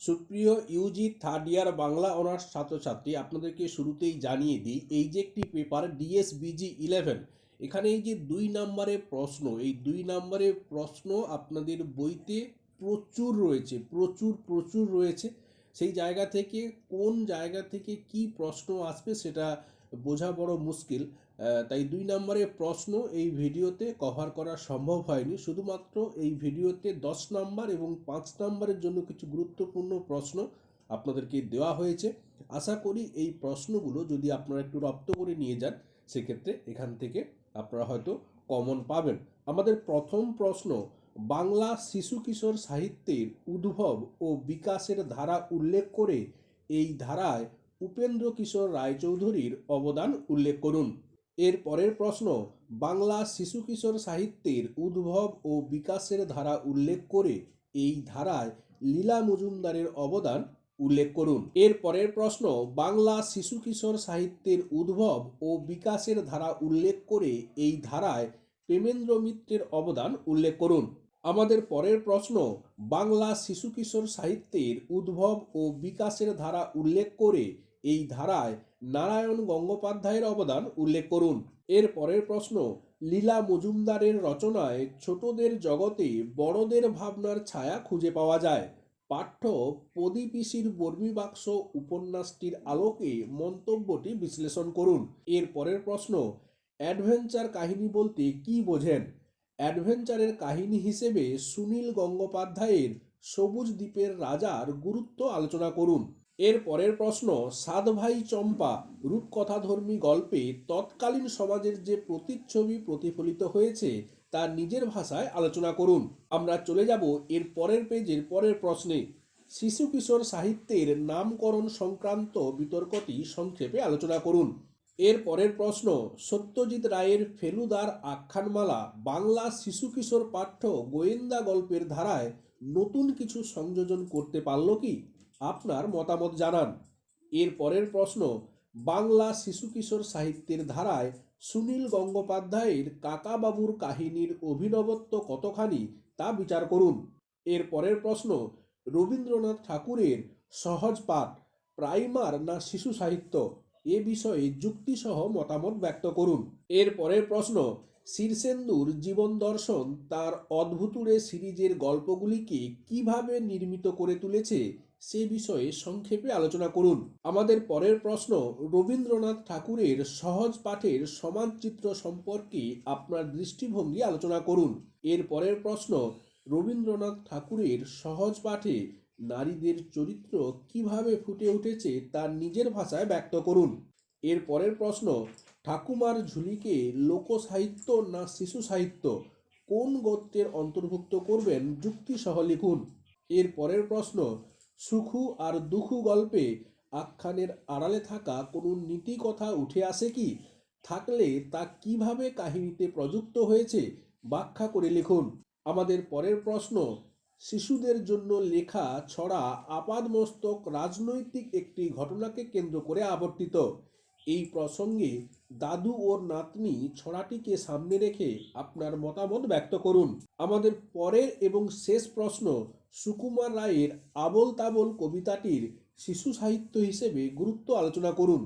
সুপ্রিয় UG third year Bangla honours ছাত্রছাত্রী, আপনাদেরকে শুরুতেই জানিয়ে দিই, এই যে একটি পেপার ডিএসবিজি ইলেভেন, এখানে এই যে দুই নম্বরের প্রশ্ন, এই দুই নম্বরের প্রশ্ন আপনাদের বইতে প্রচুর রয়েছে, প্রচুর প্রচুর রয়েছে। সেই জায়গা থেকে কোন জায়গা থেকে কি প্রশ্ন আসবে সেটা বোঝা বড় মুশকিল। তাই দুই নম্বরের প্রশ্ন, এই ভিডিওতে কভার করা সম্ভব হয়নি। শুধুমাত্র এই ভিডিওতে দশ নম্বর এবং পাঁচ নম্বরের জন্য কিছু গুরুত্বপূর্ণ প্রশ্ন আপনাদেরকে দেওয়া হয়েছে। আশা করি এই প্রশ্নগুলো যদি আপনারা একটু রপ্ত করে নিয়ে যান, সেক্ষেত্রে এখান থেকে আপনারা হয়তো কমন পাবেন। আমাদের প্রথম প্রশ্ন, বাংলা শিশু কিশোর সাহিত্যের উদ্ভব ও বিকাশের ধারা উল্লেখ করে এই ধারায় উপেন্দ্র কিশোর রায়চৌধুরীর অবদান উল্লেখ করুন। এর পরের প্রশ্ন, বাংলা শিশু কিশোর সাহিত্যের উদ্ভব ও বিকাশের ধারা উল্লেখ করে এই ধারায় লীলা মজুমদারের অবদান উল্লেখ করুন। এর পরের প্রশ্ন, বাংলা শিশু কিশোর সাহিত্যের উদ্ভব ও বিকাশের ধারা উল্লেখ করে এই ধারায় প্রেমেন্দ্র মিত্রের অবদান উল্লেখ করুন। আমাদের পরের প্রশ্ন, বাংলা শিশু কিশোর সাহিত্যের উদ্ভব ও বিকাশের ধারা উল্লেখ করে এই ধারায় নারায়ণ গঙ্গোপাধ্যায়ের অবদান উল্লেখ করুন। এর পরের প্রশ্ন, লীলা মজুমদারের রচনায় ছোটদের জগতে বড়দের ভাবনার ছায়া খুঁজে পাওয়া যায়। পাঠ্য প্রদীপিসির বর্মী বাক্স উপন্যাসটির আলোকে মন্তব্যটি বিশ্লেষণ করুন। এর পরের প্রশ্ন, অ্যাডভেঞ্চার কাহিনী বলতে কি বোঝেন? অ্যাডভেঞ্চারের কাহিনী হিসেবে সুনীল গঙ্গোপাধ্যায়ের সবুজ দ্বীপের রাজার গুরুত্ব আলোচনা করুন। এর পরের প্রশ্ন সাত ভাই চম্পা রূপকথাধর্মী গল্পে তৎকালীন সমাজের যে প্রতিচ্ছবি প্রতিফলিত হয়েছে, তা নিজের ভাষায় আলোচনা করুন। আমরা চলে যাব এর পরের পেজের পরের প্রশ্নে। শিশু কিশোর সাহিত্যের নামকরণ সংক্রান্ত বিতর্কটি সংক্ষেপে আলোচনা করুন। এর পরের প্রশ্ন, সত্যজিৎ রায়ের ফেলুদার আখ্যানমালা বাংলা শিশু কিশোর পাঠ্য গোয়েন্দা গল্পের ধারায় নতুন কিছু সংযোজন করতে পারল কি? আপনার মতামত জানান। এর পরের প্রশ্ন, বাংলা শিশু কিশোর সাহিত্যের ধারায় সুনীল গঙ্গোপাধ্যায়ের কাকাবাবুর কাহিনীর অভিনবত্ব কতখানি তা বিচার করুন। এর পরের প্রশ্ন, রবীন্দ্রনাথ ঠাকুরের সহজ পাঠ, প্রাইমার না শিশু সাহিত্য? এ বিষয়ে যুক্তিসহ মতামত ব্যক্ত করুন। এর পরের প্রশ্ন শীর্ষেন্দুর জীবন দর্শন তার অদ্ভুতুরে সিরিজের গল্পগুলিকে কীভাবে নির্মিত করে তুলেছে সে বিষয়ে সংক্ষেপে আলোচনা করুন। আমাদের পরের প্রশ্ন, রবীন্দ্রনাথ ঠাকুরের সহজ পাঠের সমানচিত্র সম্পর্কে আপনার দৃষ্টিভঙ্গি আলোচনা করুন। এর পরের প্রশ্ন, রবীন্দ্রনাথ ঠাকুরের সহজ পাঠে নারীদের চরিত্র কীভাবে ফুটে উঠেছে তার নিজের ভাষায় ব্যক্ত করুন। এর পরের প্রশ্ন, ঠাকুমার ঝুলিকে লোকসাহিত্য না শিশু সাহিত্য? কোন গোত্রের অন্তর্ভুক্ত করবেন? যুক্তিসহ লিখুন। এর পরের প্রশ্ন সুখু আর দুখু গল্পে আখ্যানের আড়ালে থাকা কোনো নীতি কথা উঠে আসে কি? থাকলে তা কীভাবে কাহিনীতে প্রযুক্ত হয়েছে? ব্যাখ্যা করে লিখুন। আমাদের পরের প্রশ্ন, শিশুদের জন্য লেখা ছড়া আপাদমস্তক রাজনৈতিক একটি ঘটনাকে কেন্দ্র করে আবর্তিত। এই প্রসঙ্গে দাদু ওর নাতনি ছড়াটিকে সামনে রেখে আপনার মতামত ব্যক্ত করুন। আমাদের পরের এবং শেষ প্রশ্ন সুকুমার রায়ের আবোল তাবোল কবিতাটির শিশু সাহিত্য হিসেবে গুরুত্ব আলোচনা করুন।